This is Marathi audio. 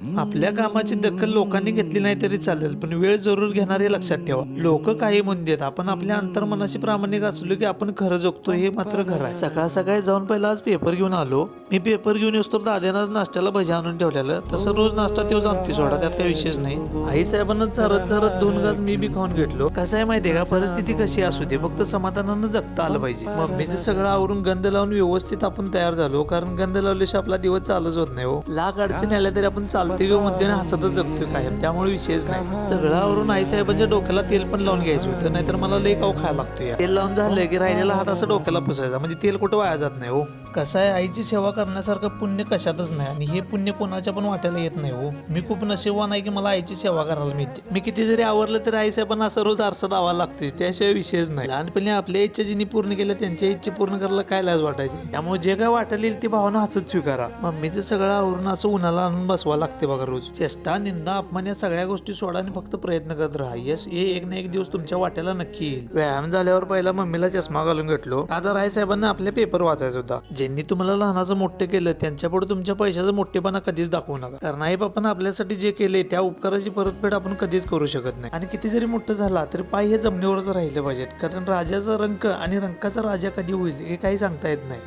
आपल्या कामाची दखल लोकांनी घेतली नाही तरी चालेल पण वेळ जरूर घेणार हे लक्षात ठेवा. लोक काही म्हणून देत आपण आपल्या अंतर्मनाशी प्रामाणिक असलो की आपण खरं जगतो हे मात्र खरं आहे. सकाळ सकाळी जाऊन पहिला आज पेपर घेऊन आलो. मी पेपर घेऊन येतो तर नाश्त्याला भजी आणून ठेवलेलं. तसं रोज नाश्ता तो जाणते सोडा त्यात काही विशेष नाही. आई साहेबांना चरत चरत दोन गाज मी बी खाऊन घेतलो. कसं आहे माहितीये का परिस्थिती कशी असू दे फक्त समाधानानं जगता आलं पाहिजे. मम्मीचं सगळं आवरून गंध लावून व्यवस्थित आपण तयार झालो कारण गंध लावल्याशिवाय आपला दिवस चालूच होत नाही हो. लाख अडचणी आल्या तरी आपण चालू किंवा मध्ये हसतच जगतोय कायम त्यामुळे विशेष नाही. सगळं आवरून आई साहेबांच्या डोक्याला तेल पण लावून घ्यायचं होतं नाहीतर मला लई काव खायला लागतो तेल लावून झालं की राहिलेला हात असं डोक्याला पुसायचा म्हणजे तेल कुठं वाया जात नाही हो. कसं आहे आईची सेवा करण्यासारखं पुण्य कशातच नाही आणि हे पुण्य कोणाच्या पण वाट्याला येत नाही हो. मी खूप नशिबवान आहे की मला आईची सेवा करायला मिळते. मी किती जरी आवरलं तरी आई साहेबांना असं रोज आरसा दावा लागते त्याशिवाय विषयच नाही. लहानपणी आपल्या इच्छा जिनी पूर्ण केल्या त्यांच्या इच्छा पूर्ण करायला काय लाज वाटायची? त्यामुळे जे काय वाटायला येईल ते भावना हसत स्वीकारा. मम्मीचं सगळं आवरून असं उन्हाला आणून बसवा लागतं. लागते बघा रोज. चेष्टा निंदा अपमान या सगळ्या गोष्टी सोडा आणि फक्त प्रयत्न करत राहा. यश हे एक ना एक दिवस तुमच्या वाट्याला नक्की येईल. व्यायाम झाल्यावर पहिला मम्मीला चष्मा घालून घेतलो. आता राय साहेबांना आपले पेपर वाचायचा होता. ज्यांनी तुम्हाला लहानाचं मोठे केलं त्यांच्यापुढे तुमच्या पैशाचं मोठेपणा कधीच दाखवू नका. कारण आई बापानं आपल्यासाठी जे केले त्या उपकाराची परतफेड आपण कधीच करू शकत नाही. आणि किती जरी मोठं झाला तरी पाय हे जमिनीवरच राहिले पाहिजेत. कारण राजाचा रंक आणि रंकाचा राजा कधी होईल हे काही सांगता येत नाही.